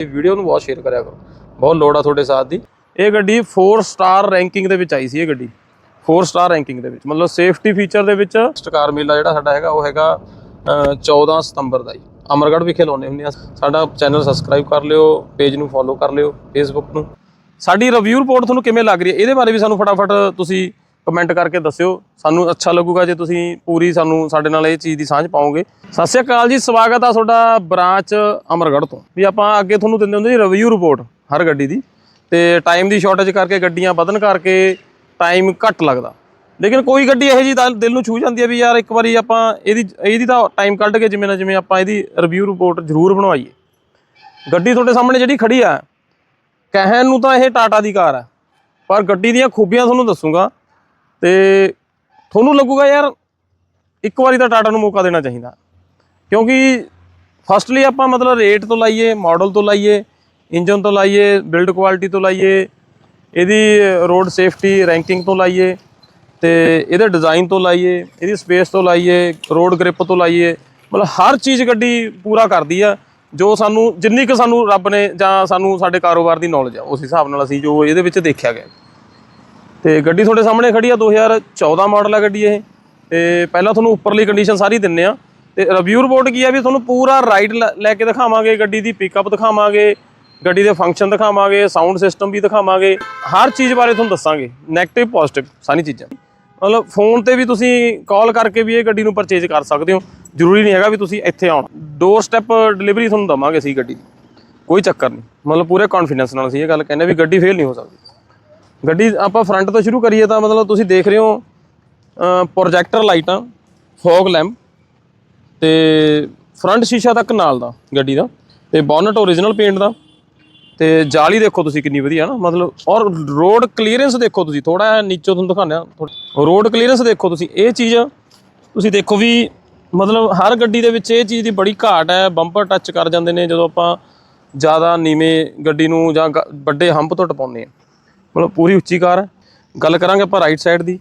ਇਹ ਵੀਡੀਓ ਨੂੰ ਬਹੁਤ ਸ਼ੇਅਰ ਕਰਿਆ ਕਰੋ। ਬਹੁਤ ਲੋੜ ਆ ਤੁਹਾਡੇ ਸਾਥ ਦੀ। ਇਹ ਗੱਡੀ 4 ਸਟਾਰ ਰੈਂਕਿੰਗ ਦੇ ਵਿੱਚ ਆਈ ਸੀ ਇਹ ਗੱਡੀ। 4 ਸਟਾਰ ਰੈਂਕਿੰਗ ਦੇ ਵਿੱਚ। ਮਤਲਬ ਸੇਫਟੀ ਫੀਚਰ ਦੇ ਵਿੱਚ ਸਟਕਾਰ ਮੇਲਾ ਜਿਹੜਾ ਸਾਡਾ ਹੈਗਾ ਉਹ ਹੈਗਾ ਅ, 14 ਸਤੰਬਰ ਦਾ ਜੀ। ਅਮਰਗੜ੍ਹ ਵਿਖੇ ਲਾਉਂਦੇ ਹੁੰਦੇ ਆ। ਸਾਡਾ ਚੈਨਲ ਸਬਸਕ੍ਰਾਈਬ ਕਰ ਲਿਓ ਪੇਜ ਨੂੰ ਫੋਲੋ ਕਰ ਲਿਓ ਫੇਸਬੁੱਕ ਨੂੰ। ਸਾਡੀ ਰਿਵਿਊ ਰਿਪੋਰਟ ਤੁਹਾਨੂੰ ਕਿਵੇਂ ਲੱਗ ਰਹੀ ਹੈ? ਇਹਦੇ ਬਾਰੇ ਵੀ ਸਾਨੂੰ ਫਟਾਫਟ ਤੁਸੀਂ ਕਮੈਂਟ ਕਰਕੇ ਦੱਸਿਓ। ਸਾਨੂੰ ਅੱਛਾ ਲੱਗੂਗਾ ਜੇ ਤੁਸੀਂ ਪੂਰੀ ਸਾਨੂੰ, ਸਾਡੇ ਨਾਲ ਇਹ ਚੀਜ਼ ਦੀ ਸਾਂਝ ਪਾਓਗੇ। ਸਤਿ ਸ਼੍ਰੀ ਅਕਾਲ ਜੀ, ਸਵਾਗਤ ਆ ਤੁਹਾਡਾ ਬ੍ਰਾਂਚ ਅਮਰਗੜ੍ਹ ਤੋਂ। ਵੀ ਆਪਾਂ ਅੱਗੇ ਤੁਹਾਨੂੰ ਦਿੰਦੇ ਹੁੰਦੇ ਜੀ ਰਿਵਿਊ ਰਿਪੋਰਟ ਹਰ ਗੱਡੀ ਦੀ। ਤੇ ਟਾਈਮ ਦੀ ਸ਼ਾਰਟੇਜ ਕਰਕੇ ਗੱਡੀਆਂ ਵਧਣ ਕਰਕੇ ਟਾਈਮ ਘੱਟ ਲੱਗਦਾ। ਲੇਕਿਨ ਕੋਈ ਗੱਡੀ ਇਹੋ ਜੀ ਦਿਲ ਨੂੰ ਛੂ ਜਾਂਦੀ ਹੈ ਵੀ ਯਾਰ ਇੱਕ ਵਾਰੀ ਆਪਾਂ ਇਹਦੀ ਇਹਦੀ ਤਾਂ ਟਾਈਮ ਕੱਢ ਕੇ ਜਿਵੇਂ ਨਾ ਜਿਵੇਂ ਆਪਾਂ ਇਹਦੀ ਰਿਵਿਊ ਰਿਪੋਰਟ ਜ਼ਰੂਰ ਬਣਵਾਈਏ। ਗੱਡੀ ਤੁਹਾਡੇ ਸਾਹਮਣੇ ਜਿਹੜੀ ਖੜੀ ਆ, ਕਹਿਣ ਨੂੰ ਤਾਂ ਇਹ ਟਾਟਾ ਦੀ ਕਾਰ ਆ। ਪਰ ਗੱਡੀ ਦੀਆਂ ਖੂਬੀਆਂ ਤੁਹਾਨੂੰ ਦੱਸੂਗਾ। ਤੇ ਤੁਹਾਨੂੰ ਲੱਗੂਗਾ ਯਾਰ ਇੱਕ ਵਾਰੀ ਤਾਂ ਟਾਟਾ ਨੂੰ ਮੌਕਾ ਦੇਣਾ ਚਾਹੀਦਾ। ਕਿਉਂਕਿ ਫਸਟਲੀ ਆਪਾਂ ਮਤਲਬ ਰੇਟ ਤੋਂ ਲਾਈਏ ਮਾਡਲ ਤੋਂ ਲਾਈਏ ਇੰਜਨ ਤੋਂ ਲਾਈਏ ਬਿਲਡ ਕੁਆਲਿਟੀ ਤੋਂ ਲਾਈਏ, ਇਹਦੀ ਰੋਡ ਸੇਫਟੀ ਰੈਂਕਿੰਗ ਤੋਂ ਲਾਈਏ, ਤੇ ਇਹਦੇ ਡਿਜ਼ਾਈਨ ਤੋਂ ਲਾਈਏ, ਇਹਦੀ ਸਪੇਸ ਤੋਂ ਲਾਈਏ ਰੋਡ ਗ੍ਰਿਪ ਤੋਂ ਲਾਈਏ, ਮਤਲਬ ਹਰ ਚੀਜ਼ ਗੱਡੀ ਪੂਰਾ ਕਰਦੀ ਆ, ਜੋ ਸਾਨੂੰ, ਜਿੰਨੀ ਕੁ ਸਾਨੂੰ ਰੱਬ ਨੇ ਜਾਂ ਸਾਨੂੰ ਸਾਡੇ ਕਾਰੋਬਾਰ ਦੀ ਨੌਲੇਜ ਆ, ਉਸ ਹਿਸਾਬ ਨਾਲ ਅਸੀਂ ਜੋ ਇਹਦੇ ਵਿੱਚ ਦੇਖਿਆ ਗਿਆ। ਤੇ ਗੱਡੀ ਤੁਹਾਡੇ ਸਾਹਮਣੇ ਖੜੀ ਆ 2014 ਮਾਡਲ ਆ ਗੱਡੀ ਇਹ। ਤੇ ਪਹਿਲਾਂ ਤੁਹਾਨੂੰ ਉੱਪਰਲੀ ਕੰਡੀਸ਼ਨ ਸਾਰੀ ਦਿੰਨੇ ਆ। ਤੇ ਰਿਵਿਊ ਰਿਪੋਰਟ ਕੀ ਆ ਵੀ ਤੁਹਾਨੂੰ ਪੂਰਾ ਰਾਈਡ ਲੈ ਕੇ ਦਿਖਾਵਾਂਗੇ, ਗੱਡੀ ਦੀ ਪਿਕਅਪ ਦਿਖਾਵਾਂਗੇ, ਗੱਡੀ ਦੇ ਫੰਕਸ਼ਨ ਦਿਖਾਵਾਂਗੇ ਸਾਊਂਡ ਸਿਸਟਮ ਵੀ ਦਿਖਾਵਾਂਗੇ, ਹਰ ਚੀਜ਼ ਬਾਰੇ ਤੁਹਾਨੂੰ ਦੱਸਾਂਗੇ। 네ਗੇਟਿਵ ਪੋਜ਼ਿਟਿਵ ਸਾਰੀ ਚੀਜ਼ਾਂ। ਮਤਲਬ ਫੋਨ ਤੇ ਵੀ ਤੁਸੀਂ ਕਾਲ ਕਰਕੇ ਵੀ ਇਹ ਗੱਡੀ ਨੂੰ ਪਰਚੇਜ ਕਰ ਸਕਦੇ ਹੋ। ਜ਼ਰੂਰੀ ਨਹੀਂ ਹੈਗਾ ਵੀ ਤੁਸੀਂ ਇੱਥੇ ਆਉਣਾ। ਡੋਰ ਸਟੈਪ ਡਿਲੀਵਰੀ ਤੁਹਾਨੂੰ ਦਵਾਂਗੇ ਅਸੀਂ ਗੱਡੀ ਦੀ। ਕੋਈ ਚੱਕਰ ਨਹੀਂ। ਮਤਲਬ ਪੂਰੇ ਕੌਨਫੀਡੈਂਸ ਨਾਲ ਅਸੀਂ ਇਹ ਗੱਲ ਕਹਿੰਦੇ ਵੀ ਗੱਡੀ ਫੇਲ ਨਹੀਂ ਹੋ ਸਕਦੀ। ਗੱਡੀ ਆਪਾਂ ਫਰੰਟ ਤੋਂ ਸ਼ੁਰੂ ਕਰੀਏ ਤਾਂ ਮਤਲਬ ਤੁਸੀਂ ਦੇਖ ਰਹੇ ਹੋ ਪ੍ਰੋਜੈਕਟਰ ਲਾਈਟਾਂ ਫੋਗ ਲੈਂਪ ਤੇ ਫਰੰਟ ਸ਼ੀਸ਼ਾ ਤੱਕ ਨਾਲ ਦਾ ਗੱਡੀ ਦਾ ਤੇ ਬੋਨਟ ਓਰੀਜਨਲ ਪੇਂਟ ਦਾ ਤੇ ਜਾਲੀ ਦੇਖੋ ਤੁਸੀਂ ਕਿੰਨੀ ਵਧੀਆ ਨਾ, ਮਤਲਬ ਔਰ ਰੋਡ ਕਲੀਅਰੈਂਸ ਦੇਖੋ ਤੁਸੀਂ ਥੋੜਾ ਨੀਚੋਂ ਤੁਹਾਨੂੰ ਦਿਖਾਉਂਦਾ ਰੋਡ ਕਲੀਅਰੈਂਸ ਦੇਖੋ ਤੁਸੀਂ, ਇਹ ਚੀਜ਼ ਤੁਸੀਂ ਦੇਖੋ ਵੀ ਮਤਲਬ ਹਰ ਗੱਡੀ ਦੇ ਵਿੱਚ ਇਹ ਚੀਜ਼ ਦੀ ਬੜੀ ਘਾਟ ਹੈ ਬੰਪਰ ਟੱਚ ਕਰ ਜਾਂਦੇ ਨੇ ਜਦੋਂ ਆਪਾਂ ਜ਼ਿਆਦਾ ਨੀਵੇਂ ਗੱਡੀ ਨੂੰ ਜਾਂ ਗ- ਵੱਡੇ ਹੰਪ ਤੋਂ ਟਪਾਉਂਦੇ ਆ ਮਤਲਬ ਪੂਰੀ ਉੱਚੀ ਕਾਰ ਹੈ। ਗੱਲ ਕਰਾਂਗੇ ਆਪਾਂ ਰਾਈਟ ਸਾਈਡ ਦੀ।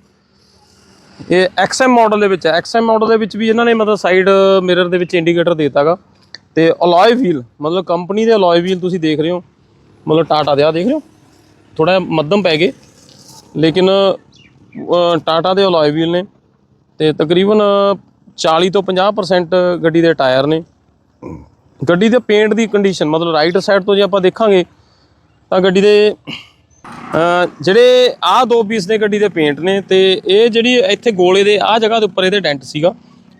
ਇਹ XM ਮਾਡਲ ਦੇ ਵਿੱਚ ਹੈ। XM ਮਾਡਲ ਦੇ ਵਿੱਚ ਵੀ ਇਹਨਾਂ ਨੇ ਮਤਲਬ ਸਾਈਡ ਮਿਰਰ ਦੇ ਵਿੱਚ ਇੰਡੀਕੇਟਰ ਦੇਤਾਗਾ ਤੇ ਅਲੋਏ ਵੀਲ ਮਤਲਬ ਕੰਪਨੀ ਦੇ ਅਲੋਏ ਵੀਲ ਤੁਸੀਂ ਦੇਖ ਰਹੇ ਹੋ। ਮਤਲਬ ਟਾਟਾ ਦੇ ਆ, ਦੇਖ ਰਹੇ ਹੋ? ਥੋੜਾ ਮੱਧਮ ਪੈ ਗਏ। ਲੇਕਿਨ ਟਾਟਾ ਦੇ ਅਲੋਏ ਵੀਲ ਨੇ। ਤੇ ਤਕਰੀਬਨ 40 ਤੋਂ 50% ਗੱਡੀ ਦੇ ਟਾਇਰ ਨੇ। ਗੱਡੀ ਦੇ ਪੇਂਟ ਦੀ ਕੰਡੀਸ਼ਨ ਮਤਲਬ ਰਾਈਟ ਸਾਈਡ ਤੋਂ ਜੇ ਆਪਾਂ ਦੇਖਾਂਗੇ, ਤਾਂ ਗੱਡੀ ਦੇ ਜਿਹੜੇ ਆਹ ਦੋ ਪੀਸ ਨੇ ਗੱਡੀ ਦੇ ਪੇਂਟ ਨੇ ਤੇ ਇਹ ਜਿਹੜੀ ਇੱਥੇ ਗੋਲੇ ਦੇ ਆਹ ਜਗ੍ਹਾ ਦੇ ਉੱਪਰ ਇਹਦੇ ਡੈਂਟ ਸੀਗਾ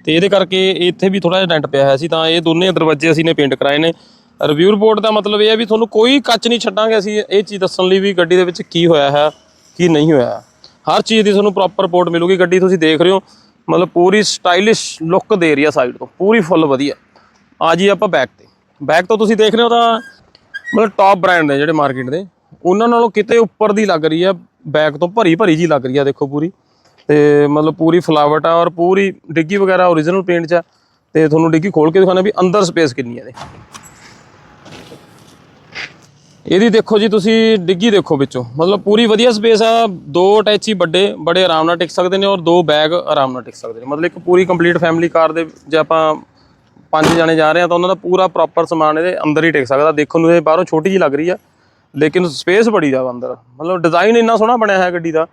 ਤੇ ਇਹਦੇ ਕਰਕੇ ਇੱਥੇ ਵੀ ਥੋੜਾ ਜਿਹਾ ਡੈਂਟ ਪਿਆ ਹੋਇਆ ਸੀ ਤਾਂ ਇਹ ਦੋਨੇ ਦਰਵਾਜ਼ੇ ਅਸੀਂ ਨੇ ਪੇਂਟ ਕਰਾਏ ਨੇ। ਰਿਵਿਊ ਰਿਪੋਰਟ ਦਾ ਮਤਲਬ ਇਹ ਹੈ ਵੀ ਤੁਹਾਨੂੰ ਕੋਈ ਕੱਚ ਨਹੀਂ ਛੱਡਾਂਗੇ ਅਸੀਂ ਇਹ ਚੀਜ਼ ਦੱਸਣ ਲਈ ਵੀ ਗੱਡੀ ਦੇ ਵਿੱਚ ਕੀ ਹੋਇਆ ਹੈ, ਕੀ ਨਹੀਂ ਹੋਇਆ ਹੈ। ਹਰ ਚੀਜ਼ ਦੀ ਤੁਹਾਨੂੰ ਪ੍ਰੋਪਰ ਰਿਪੋਰਟ ਮਿਲੂਗੀ। ਗੱਡੀ ਤੁਸੀਂ ਦੇਖ ਰਹੇ ਹੋ, ਮਤਲਬ ਪੂਰੀ ਸਟਾਈਲਿਸ਼ ਲੁੱਕ ਦੇ ਰਹੀ ਆ ਸਾਈਡ ਤੋਂ। ਪੂਰੀ ਫੁੱਲ ਵਧੀਆ। ਆ ਜੀ ਆਪਾਂ ਬੈਕ ਤੇ। ਬੈਕ ਤੋਂ ਤੁਸੀਂ ਦੇਖ ਰਹੇ ਹੋ ਤਾਂ ਮਤਲਬ ਟੌਪ ਬ੍ਰਾਂਡ ਨੇ ਜਿਹੜੇ ਮਾਰਕੀਟ ਦੇ। ਉਹਨਾਂ ਨਾਲੋਂ ਕਿਤੇ ਉੱਪਰ ਦੀ ਲੱਗ ਰਹੀ ਆ ਬੈਕ ਤੋਂ ਭਰੀ ਭਰੀ ਜੀ ਲੱਗ ਰਹੀ ਆ, ਦੇਖੋ ਪੂਰੀ। ਤੇ ਮਤਲਬ ਪੂਰੀ ਫਲਾਵਟ ਆ ਔਰ ਪੂਰੀ ਡਿੱਗੀ ਵਗੈਰਾ ਓਰੀਜਨਲ ਪੇਂਟ 'ਚ ਆ। ਤੇ ਤੁਹਾਨੂੰ ਡਿੱਗੀ ਖੋਲ ਕੇ ਦਿਖਾਣਾ ਵੀ ਅੰਦਰ ਸਪੇਸ ਕਿੰਨੀ ਹੈ ਇਹਦੇ। ਇਹਦੀ ਦੇਖੋ ਜੀ ਤੁਸੀਂ ਡਿੱਗੀ ਦੇਖੋ ਵਿੱਚੋਂ। ਮਤਲਬ ਪੂਰੀ ਵਧੀਆ ਸਪੇਸ ਆ, ਦੋ ਅਟੈਚੀ ਵੱਡੇ, ਬੜੇ ਆਰਾਮ ਨਾਲ ਟਿਕ ਸਕਦੇ ਨੇ ਔਰ ਦੋ ਬੈਗ ਆਰਾਮ ਨਾਲ ਟਿਕ ਸਕਦੇ ਨੇ। ਮਤਲਬ ਇੱਕ ਪੂਰੀ ਕੰਪਲੀਟ ਫੈਮਿਲੀ ਕਾਰ ਦੇ ਜੇ ਆਪਾਂ ਪੰਜ ਜਾਣੇ ਜਾ ਰਹੇ ਆ ਤਾਂ ਉਹਨਾਂ ਦਾ ਪੂਰਾ ਪ੍ਰੋਪਰ ਸਮਾਨ ਇਹਦੇ ਅੰਦਰ ਹੀ ਟਿਕ ਸਕਦਾ। ਦੇਖਣ ਨੂੰ ਇਹ ਬਾਹਰੋਂ ਛੋਟੀ ਜੀ ਲੱਗ ਰਹੀ ਆ। ਲੇਕਿਨ ਸਪੇਸ ਬੜੀ ਆ ਅੰਦਰ ਮਤਲਬ ਡਿਜ਼ਾਈਨ ਇੰਨਾ ਸੋਹਣਾ ਬਣਿਆ ਹੈ ਗੱਡੀ ਦਾ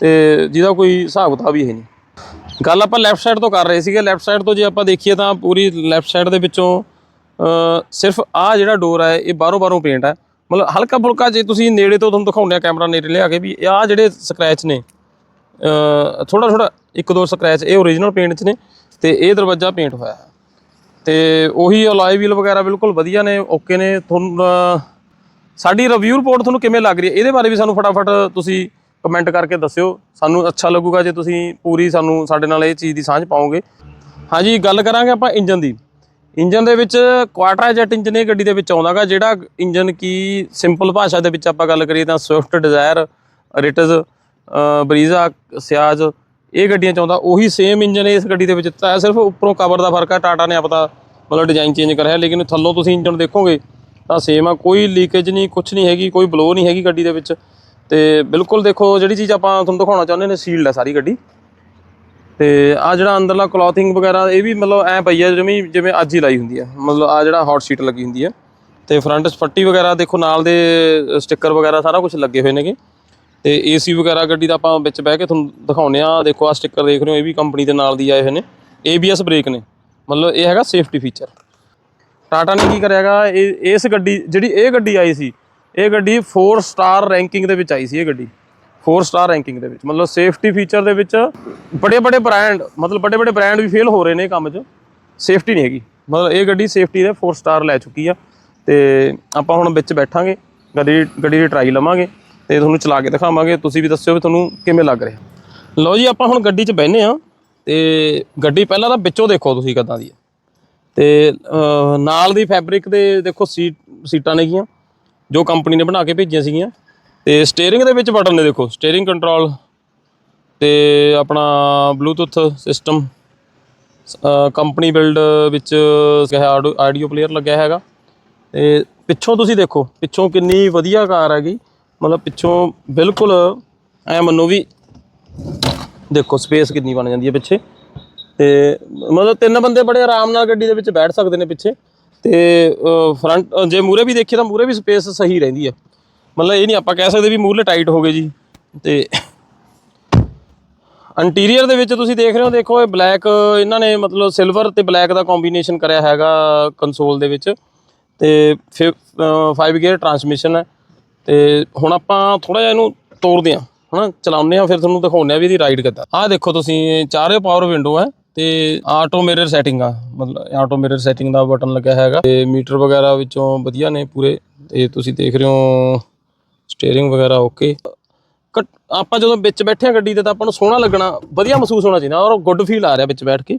ਤੇ ਜਿਹਦਾ ਕੋਈ ਹਿਸਾਬ ਕਿਤਾਬ ਹੀ ਹੈ ਨਹੀਂ। ਗੱਲ ਆਪਾਂ ਲੈਫਟ ਸਾਈਡ ਤੋਂ ਕਰ ਰਹੇ ਸੀਗੇ। ਲੈਫਟ ਸਾਈਡ ਤੋਂ ਜੇ ਆਪਾਂ ਦੇਖੀਏ ਤਾਂ ਪੂਰੀ ਲੈਫਟ ਸਾਈਡ ਦੇ ਵਿੱਚੋਂ ਸਿਰਫ ਆਹ ਜਿਹੜਾ ਡੋਰ ਹੈ ਇਹ ਬਾਹਰੋਂ ਬਾਹਰੋਂ ਪੇਂਟ ਹੈ ਮਤਲਬ ਹਲਕਾ ਫੁਲਕਾ ਜੇ ਤੁਸੀਂ ਨੇੜੇ ਤੋਂ ਤੁਹਾਨੂੰ ਦਿਖਾਉਂਦੇ ਆ ਕੈਮਰਾ ਨੇੜੇ ਲਿਆ ਕੇ ਵੀ ਆਹ ਜਿਹੜੇ ਸਕ੍ਰੈਚ ਨੇ ਥੋੜਾ ਥੋੜਾ ਇੱਕ ਦੋ ਸਕ੍ਰੈਚ ਇਹ ਓਰੀਜਨਲ ਪੇਂਟ 'ਚ ਨੇ ਤੇ ਇਹ ਦਰਵਾਜ਼ਾ ਪੇਂਟ ਹੋਇਆ ਹੈ। ਤੇ ਉਹੀ ਅਲਾਈ ਵੀਲ ਵਗੈਰਾ ਬਿਲਕੁਲ ਵਧੀਆ ਨੇ, ਓਕੇ ਨੇ, ਤੁਹਾਨੂੰ ਸਾਡੀ ਰਿਵਿਊ ਰਿਪੋਰਟ ਤੁਹਾਨੂੰ ਕਿਵੇਂ ਲੱਗ ਰਹੀ ਹੈ? ਇਹਦੇ ਬਾਰੇ ਵੀ ਸਾਨੂੰ ਫਟਾਫਟ ਤੁਸੀਂ ਕਮੈਂਟ ਕਰਕੇ ਦੱਸਿਓ। ਸਾਨੂੰ ਅੱਛਾ ਲੱਗੂਗਾ ਜੇ ਤੁਸੀਂ ਪੂਰੀ ਸਾਨੂੰ ਸਾਡੇ ਨਾਲ ਇਹ ਚੀਜ਼ ਦੀ ਸਾਂਝ ਪਾਓਗੇ। ਹਾਂਜੀ, ਗੱਲ ਕਰਾਂਗੇ ਆਪਾਂ ਇੰਜਨ ਦੀ। ਇੰਜਨ ਦੇ ਵਿੱਚ ਕੁਆਟਰਾ ਜੈਟ ਇੰਜਨ ਇਹ ਗੱਡੀ ਦੇ ਵਿੱਚ ਆਉਂਦਾਗਾ, ਜਿਹੜਾ ਇੰਜਨ ਕੀ ਸਿੰਪਲ ਭਾਸ਼ਾ ਦੇ ਵਿੱਚ ਆਪਾਂ ਗੱਲ ਕਰੀਏ ਤਾਂ Swift Dzire Ritz Brezza Ciaz ਇਹ ਗੱਡੀਆਂ ਚ ਆਉਂਦਾ। ਉਹੀ ਸੇਮ ਇੰਜਨ ਇਸ ਗੱਡੀ ਦੇ ਵਿੱਚ ਦਿੱਤਾ ਹੈ। ਸਿਰਫ ਉੱਪਰੋਂ ਕਵਰ ਦਾ ਫ਼ਰਕ ਹੈ। ਟਾਟਾ ਨੇ ਆਪਦਾ ਮਤਲਬ ਡਿਜ਼ਾਈਨ ਚੇਂਜ ਕਰਿਆ। ਲੇਕਿਨ ਥੱਲੋਂ ਤੁਸੀਂ ਇੰਜਨ ਦੇਖੋਗੇ ਤਾਂ ਸੇਮ ਆ, ਕੋਈ ਲੀਕੇਜ ਨਹੀਂ ਕੁਝ ਨਹੀਂ ਹੈਗੀ, ਕੋਈ ਬਲੋ ਨਹੀਂ ਹੈਗੀ ਗੱਡੀ ਦੇ ਵਿੱਚ। ਤੇ ਬਿਲਕੁਲ ਦੇਖੋ, ਜਿਹੜੀ ਚੀਜ਼ ਆਪਾਂ ਤੁਹਾਨੂੰ ਦਿਖਾਉਣਾ ਚਾਹੁੰਦੇ ਨੇ ਸੀਲਡ ਹੈ ਸਾਰੀ ਗੱਡੀ। ਤੇ ਆ ਜਿਹੜਾ ਅੰਦਰਲਾ ਕਲੋਥਿੰਗ ਵਗੈਰਾ, ਇਹ ਵੀ ਮਤਲਬ ਐ ਪਈ ਆ, ਜਿਵੇਂ ਜਿਵੇਂ ਅੱਜ ਹੀ ਲਾਈ ਹੁੰਦੀ ਆ। ਮਤਲਬ ਆ ਜਿਹੜਾ ਹੌਟ ਸ਼ੀਟ ਲੱਗੀ ਹੁੰਦੀ ਆ। ਤੇ ਫਰੰਟ ਫੱਟੀ ਵਗੈਰਾ, ਦੇਖੋ, ਨਾਲ ਦੇ ਸਟicker ਵਗੈਰਾ ਸਾਰਾ ਕੁਝ ਲੱਗੇ ਹੋਏ ਨੇਗੇ। ਤੇ ਏਸੀ ਵਗੈਰਾ ਗੱਡੀ ਦਾ ਆਪਾਂ ਵਿੱਚ ਬਹਿ ਕੇ ਤੁਹਾਨੂੰ ਦਿਖਾਉਨੇ ਆ। ਦੇਖੋ ਆ ਸਟicker ਦੇਖ ਰਹੇ ਹੋ, ਇਹ ਵੀ ਕੰਪਨੀ ਦੇ ਨਾਲ ਦੀ ਆਏ ਹੋਏ ਨੇ। ABS ਬ੍ਰੇਕ ਨੇ। ਮਤਲਬ ਇਹ ਹੈਗਾ ਸੇਫਟੀ ਫੀਚਰ ਟਾਟਾ ਨੇ ਕੀ ਕਰਿਆਗਾ? ਇਹ, ਇਸ ਗੱਡੀ, ਜਿਹੜੀ ਇਹ ਗੱਡੀ ਆਈ ਸੀ, ਇਹ ਗੱਡੀ 4 ਸਟਾਰ ਰੈਂਕਿੰਗ ਦੇ ਵਿੱਚ ਆਈ ਸੀ, ਇਹ ਗੱਡੀ। 4 ਸਟਾਰ ਰੈਂਕਿੰਗ ਦੇ ਵਿੱਚ। ਮਤਲਬ ਸੇਫਟੀ ਫੀਚਰ ਦੇ ਵਿੱਚ ਬੜੇ ਬੜੇ ਬ੍ਰਾਂਡ ਮਤਲਬ ਬੜੇ ਬੜੇ ਬ੍ਰਾਂਡ ਵੀ ਫੇਲ ਹੋ ਰਹੇ ਨੇ ਕੰਮ 'ਚ। ਸੇਫਟੀ ਨਹੀਂ ਹੈਗੀ। ਮਤਲਬ ਇਹ ਗੱਡੀ ਸੇਫਟੀ ਦੇ 4 ਸਟਾਰ ਲੈ ਚੁੱਕੀ ਆ। ਤੇ ਆਪਾਂ ਹੁਣ ਵਿੱਚ ਬੈਠਾਂਗੇ, ਗੱਡੀ ਗੱਡੀ ਦੀ ਟਰਾਈ ਲਵਾਂਗੇ ਤੇ ਤੁਹਾਨੂੰ ਚਲਾ ਕੇ ਦਿਖਾਵਾਂਗੇ। ਤੁਸੀਂ ਵੀ ਦੱਸਿਓ ਵੀ ਤੁਹਾਨੂੰ ਕਿਵੇਂ ਲੱਗ ਰਿਹਾ। ਲਓ ਜੀ, ਆਪਾਂ ਹੁਣ ਗੱਡੀ 'ਚ ਬਹਿਨੇ ਆ ਤੇ ਗੱਡੀ ਪਹਿਲਾਂ ਤਾਂ ਵਿੱਚੋਂ ਦੇਖੋ ਤੁਸੀਂ ਕਿੱਦਾਂ ਦੀ ਹੈ ਤੇ ਨਾਲ ਦੀ ਫੈਬਰਿਕ ਦੇ ਦੇਖੋ ਸੀਟ, ਸੀਟਾਂ ਨੇਗੀਆਂ ਜੋ ਕੰਪਨੀ ਨੇ ਬਣਾ ਕੇ ਭੇਜੀਆਂ ਸੀਗੀਆਂ। ਤੇ ਸਟੀਅਰਿੰਗ ਦੇ ਵਿੱਚ ਬਟਨ ਨੇ ਦੇਖੋ ਸਟੀਅਰਿੰਗ ਕੰਟਰੋਲ ਤੇ ਆਪਣਾ ਬਲੂਟੁੱਥ ਸਿਸਟਮ ਕੰਪਨੀ ਬਿਲਡ ਵਿੱਚ ਕਿਹਾ ਆਡੀਓ ਪਲੇਅਰ ਲੱਗਿਆ ਹੈਗਾ। ਤੇ ਪਿੱਛੋਂ ਤੁਸੀਂ ਦੇਖੋ, ਪਿੱਛੋਂ ਕਿੰਨੀ ਵਧੀਆ ਕਾਰ ਹੈਗੀ। ਮਤਲਬ ਪਿੱਛੋਂ ਬਿਲਕੁਲ ਐ ਮੰਨੋ ਵੀ ਦੇਖੋ ਸਪੇਸ ਕਿੰਨੀ ਬਣ ਜਾਂਦੀ ਹੈ ਪਿੱਛੇ। ਤੇ ਮਤਲਬ ਤਿੰਨ ਬੰਦੇ ਬੜੇ ਆਰਾਮ ਨਾਲ ਗੱਡੀ ਦੇ ਵਿੱਚ ਬੈਠ ਸਕਦੇ ਨੇ ਪਿੱਛੇ। ਤੇ ਫਰੰਟ ਜੇ ਮੂਰੇ ਵੀ ਦੇਖੀਏ ਤਾਂ ਮੂਰੇ ਵੀ ਸਪੇਸ ਸਹੀ ਰਹਿੰਦੀ ਹੈ ਮਤਲਬ ਇਹ ਨਹੀਂ ਆਪਾਂ ਕਹਿ ਸਕਦੇ ਵੀ ਮੂਰਲੇ ਟਾਈਟ ਹੋ ਗਏ ਜੀ। ਤੇ ਇੰਟੀਰੀਅਰ ਦੇ ਵਿੱਚ ਤੁਸੀਂ ਦੇਖ ਰਹੇ ਹੋ, ਦੇਖੋ ਇਹ ਬਲੈਕ ਇਹਨਾਂ ਨੇ ਮਤਲਬ ਸਿਲਵਰ ਤੇ ਬਲੈਕ ਦਾ ਕੰਬੀਨੇਸ਼ਨ ਕਰਿਆ ਹੈਗਾ ਕੰਸੋਲ ਦੇ ਵਿੱਚ। ਤੇ 5 ਗੇਅਰ ਟਰਾਂਸਮਿਸ਼ਨ ਹੈ। ਤੇ ਹੁਣ ਆਪਾਂ ਥੋੜਾ ਜਿਹਾ ਇਹਨੂੰ ਤੋੜਦੇ ਹਾਂ, ਹਨਾ, ਚਲਾਉਂਦੇ ਆ ਫਿਰ ਤੁਹਾਨੂੰ ਦਿਖਾਉਂਦੇ ਆ ਵੀ ਇਹਦੀ ਰਾਈਡ ਕਿੱਦਾਂ। ਆਹ ਦੇਖੋ ਤੁਸੀਂ ਚਾਰੇ ਪਾਵਰ ਵਿੰਡੋ ਹੈ। ਤੇ ਆਟੋ ਮਿਰਰ ਸੈਟਿੰਗ ਆ, ਮਤਲਬ ਆਟੋ ਮਿਰਰ ਸੈਟਿੰਗ ਦਾ ਬਟਨ ਲੱਗਿਆ ਹੈਗਾ ਤੇ ਮੀਟਰ ਵਗੈਰਾ ਵਿੱਚੋਂ ਵਧੀਆ ਨੇ ਪੂਰੇ ਤੇ ਤੁਸੀਂ ਦੇਖ ਰਹੇ ਹੋ ਸਟੀਅਰਿੰਗ ਵਗੈਰਾ ਓਕੇ ਕਟ- ਆਪਾਂ ਜਦੋਂ ਵਿੱਚ ਬੈਠੇ ਆ ਗੱਡੀ 'ਤੇ ਤਾਂ ਆਪਾਂ ਨੂੰ ਸੋਹਣਾ ਲੱਗਣਾ, ਵਧੀਆ ਮਹਿਸੂਸ ਹੋਣਾ ਚਾਹੀਦਾ ਔਰ ਗੁੱਡ ਫੀਲ ਆ ਰਿਹਾ ਵਿੱਚ ਬੈਠ ਕੇ।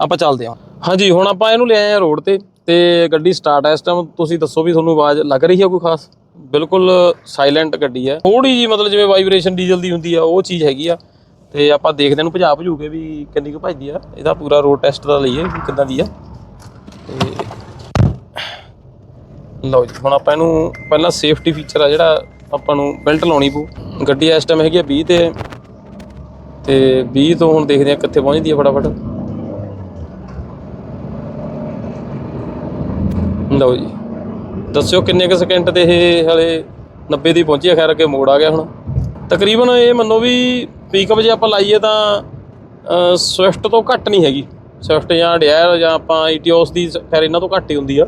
ਆਪਾਂ ਚੱਲਦੇ ਹਾਂ। ਹਾਂਜੀ, ਹੁਣ ਆਪਾਂ ਇਹਨੂੰ ਲਿਆਏ ਆ ਰੋਡ ਤੇ ਤੇ ਗੱਡੀ ਸਟਾਰਟ ਹੈ ਇਸ ਟਾਈਮ ਤੁਸੀਂ ਦੱਸੋ ਵੀ ਤੁਹਾਨੂੰ ਆਵਾਜ਼ ਲੱਗ ਰਹੀ ਹੈ ਕੋਈ ਖਾਸ? ਬਿਲਕੁਲ ਸਾਇਲੈਂਟ ਗੱਡੀ ਹੈ ਥੋੜੀ ਜੀ ਮਤਲਬ ਜਿਵੇਂ ਵਾਈਬ੍ਰੇਸ਼ਨ ਡੀਜ਼ਲ ਦੀ ਹੁੰਦੀ ਆ, ਉਹ ਚੀਜ਼ ਹੈਗੀ ਆ। ਤੇ ਆਪਾਂ ਦੇਖਦੇ ਨੂੰ ਭਜਾ ਭਜੂ ਕੇ ਵੀ ਕਿੰਨੀ ਕੁ ਭਜਦੀ ਆ। ਇਹਦਾ ਪੂਰਾ ਰੋਡ ਟੈਸਟ ਦਾ ਲਈਏ ਵੀ ਕਿੱਦਾਂ ਦੀ ਆ। ਤੇ ਲਓ ਜੀ, ਹੁਣ ਆਪਾਂ ਇਹਨੂੰ ਪਹਿਲਾਂ ਸੇਫਟੀ ਫੀਚਰ ਆ ਜਿਹੜਾ ਆਪਾਂ ਨੂੰ ਬੈਲਟ ਲਾਉਣੀ ਪਊ। ਗੱਡੀ ਇਸ ਟਾਈਮ ਹੈਗੀ ਆ 20 ਤੇ ਤੇ 20 ਤੋਂ ਹੁਣ ਦੇਖਦੇ ਆ ਕਿੱਥੇ ਪਹੁੰਚਦੀ ਆ ਫਟਾਫਟ। ਲਓ ਜੀ, ਦੱਸਿਓ ਕਿੰਨੇ ਕੁ ਸਕਿੰਟ ਤੇ ਇਹ ਹਲੇ 90 ਦੀ ਪਹੁੰਚੀ ਆ। ਖੈਰ ਅੱਗੇ ਮੋੜ ਆ ਗਿਆ ਹੁਣ। ਤਕਰੀਬਨ ਇਹ ਮੰਨੋ ਵੀ ਪਿਕਅਪ ਜੇ ਆਪਾਂ ਲਾਈਏ ਤਾਂ ਸਵਿਫਟ ਤੋਂ ਘੱਟ ਨਹੀਂ ਹੈਗੀ। ਸਵਿਫਟ ਜਾਂ ਡਿਆਰ ਜਾਂ ਆਪਾਂ ਈਟੀਓਸ ਦੀ ਖੈਰ ਇਹਨਾਂ ਤੋਂ ਘੱਟ ਹੀ ਹੁੰਦੀ ਆ।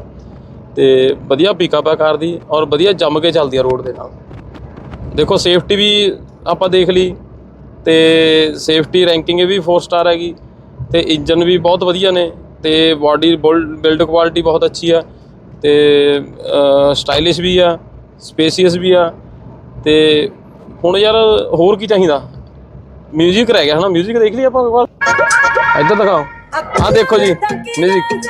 ਤੇ ਵਧੀਆ ਪਿਕਅਪ ਆ ਕਾਰ ਦੀ ਔਰ ਵਧੀਆ ਜੰਮ ਕੇ ਚੱਲਦੀ ਆ ਰੋਡ ਦੇ ਨਾਲ। ਦੇਖੋ ਸੇਫਟੀ ਵੀ ਆਪਾਂ ਦੇਖ ਲਈ ਤੇ ਸੇਫਟੀ ਰੈਂਕਿੰਗ ਵੀ 4 ਸਟਾਰ ਹੈਗੀ ਤੇ ਇੰਜਨ ਵੀ ਬਹੁਤ ਵਧੀਆ ਨੇ ਤੇ ਬਾਡੀ ਬਿਲਡ ਕੁਆਲਿਟੀ ਬਹੁਤ ਅੱਛੀ ਆ ਤੇ ਸਟਾਈਲਿਸ਼ ਵੀ ਆ ਸਪੇਸੀਅਸ ਵੀ ਆ ਤੇ ਹੁਣ ਯਾਰ ਹੋਰ ਕੀ ਚਾਹੀਦਾ? ਮਿਊਜ਼ਿਕ ਰਹਿ ਗਿਆ ਹਨਾ? ਮਿਊਜ਼ਿਕ ਦੇਖ ਲਈ ਆਪਾਂ ਇੱਕ ਵਾਰ ਇੱਧਰ ਦਿਖਾਓ। ਆ ਦੇਖੋ ਜੀ ਮਿਊਜ਼ਿਕ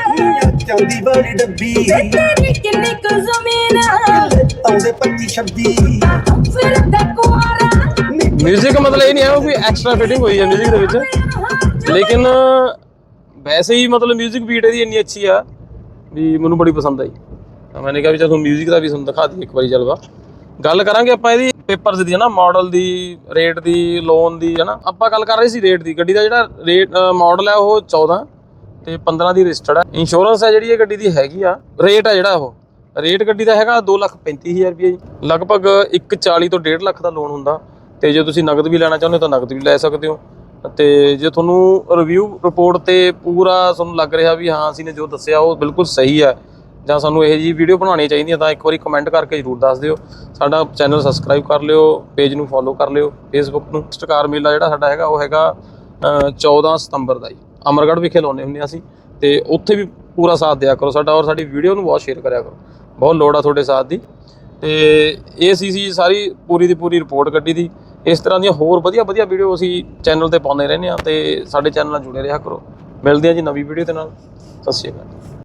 ਚਾਂਦੀ ਵਾਲੀ ਡੱਬੀ। ਤੇਰੀ ਕਿੰਨੀ ਕੁ ਜ਼ਮੀਨ ਆਉਂਦੇ 25 26 ਫਿਰ ਤੇ ਕੁਆਰਾ। ਮਿਊਜ਼ਿਕ ਮਤਲਬ ਇਹ ਨਹੀਂ ਹੈ ਕੋਈ ਐਕਸਟਰਾ ਫਿਟਿੰਗ ਹੋਈ ਹੈ ਮਿਊਜ਼ਿਕ ਦੇ ਵਿੱਚ। ਲੇਕਿਨ ਵੈਸੇ ਹੀ ਮਤਲਬ ਮਿਊਜ਼ਿਕ ਬੀਟ ਇਹਦੀ ਇੰਨੀ ਅੱਛੀ ਆ ਵੀ ਮੈਨੂੰ ਬੜੀ ਪਸੰਦ ਆਈ। ਤਾਂ ਮੈंने ਕਿਹਾ ਵੀ ਚਲ ਮਿਊਜ਼ਿਕ ਦਾ ਵੀ ਤੁਹਾਨੂੰ ਦਿਖਾ ਦਈਏ ਇੱਕ ਵਾਰੀ ਜਲਵਾ। ਗੱਲ ਕਰਾਂਗੇ ਆਪਾਂ ਇਹਦੀ। ਪੇਪਰਸ ਦੀ ਹੈ ਨਾ ਮਾਡਲ ਦੀ ਰੇਟ ਦੀ ਲੋਨ ਦੀ ਹੈ ਨਾ, ਆਪਾਂ ਗੱਲ ਕਰ ਰਹੇ ਸੀ ਰੇਟ ਦੀ। ਗੱਡੀ ਦਾ ਜਿਹੜਾ ਰੇਟ ਮਾਡਲ ਹੈ ਉਹ 14 ਤੇ 15 ਦੀ ਰਜਿਸਟਰਡ ਹੈ। ਇੰਸ਼ੋਰੈਂਸ ਹੈ ਜਿਹੜੀ, ਇਹ ਗੱਡੀ ਦੀ ਹੈਗੀ ਆ। ਰੇਟ ਹੈ ਜਿਹੜਾ ਉਹ। ਰੇਟ ਗੱਡੀ ਦਾ ਹੈਗਾ 235000 ਰੁਪਏ ਜੀ। ਲਗਭਗ 140 ਤੋਂ 1.5 ਲੱਖ ਦਾ ਲੋਨ ਹੁੰਦਾ। ਤੇ ਜੇ ਤੁਸੀਂ ਨਗਦ ਵੀ ਲੈਣਾ ਚਾਹੁੰਦੇ ਹੋ ਤਾਂ ਨਗਦ ਵੀ ਲੈ ਸਕਦੇ ਹੋ। ਤੇ ਜੇ ਤੁਹਾਨੂੰ ਰਿਵਿਊ ਰਿਪੋਰਟ ਤੇ ਪੂਰਾ ਤੁਹਾਨੂੰ ਲੱਗ ਰਿਹਾ ਵੀ ਹਾਂ, ਅਸੀਂ ਨੇ ਜੋ ਦੱਸਿਆ, ਉਹ ਬਿਲਕੁਲ ਸਹੀ ਹੈ। ਜਾਂ ਸਾਨੂੰ ਇਹ ਜੀ ਵੀਡੀਓ ਬਣਾਉਣੀ ਚਾਹੀਦੀ ਤਾਂ ਇੱਕ ਵਾਰੀ ਕਮੈਂਟ ਕਰਕੇ ਜਰੂਰ ਦੱਸ ਦਿਓ। ਸਾਡਾ ਚੈਨਲ ਸਬਸਕ੍ਰਾਈਬ ਕਰ ਲਿਓ ਪੇਜ ਨੂੰ ਫੋਲੋ ਕਰ ਲਿਓ। ਫੇਸਬੁੱਕ ਨੂੰ ਸਟਕਾਰ ਮੇਲਾ ਜਿਹੜਾ ਸਾਡਾ ਹੈਗਾ ਉਹ ਹੈਗਾ ਅ, 14 ਸਤੰਬਰ ਦਾ ਜੀ। ਅਮਰਗੜ੍ਹ ਵਿਖੇ ਲਾਉਂਦੇ ਹੁੰਦੇ ਹਾਂ ਅਸੀਂ ਤੇ ਉੱਥੇ ਵੀ ਪੂਰਾ ਸਾਥ ਦਿਆ ਕਰੋ ਸਾਡਾ ਔਰ ਸਾਡੀ ਵੀਡੀਓ ਨੂੰ ਬਹੁਤ ਸ਼ੇਅਰ ਕਰਿਆ ਕਰੋ। ਬਹੁਤ ਲੋੜ ਆ ਤੁਹਾਡੇ ਸਾਥ ਦੀ। ਤੇ ਇਹ ਸੀ ਸੀ ਸਾਰੀ ਪੂਰੀ ਦੀ ਪੂਰੀ ਰਿਪੋਰਟ ਕੱਢੀ ਦੀ। ਇਸ ਤਰ੍ਹਾਂ ਦੀਆਂ ਹੋਰ ਵਧੀਆ ਵਧੀਆ ਵੀਡੀਓ ਅਸੀਂ ਚੈਨਲ ਤੇ ਪਾਉਂਦੇ ਰਹਿੰਦੇ ਆ ਤੇ ਸਾਡੇ ਚੈਨਲ ਨਾਲ ਜੁੜੇ ਰਿਹਾ ਕਰੋ। ਮਿਲਦੇ ਆ ਜੀ ਨਵੀਂ ਵੀਡੀਓ ਦੇ ਨਾਲ। ਸਤਿ ਸ਼੍ਰੀ ਅਕਾਲ।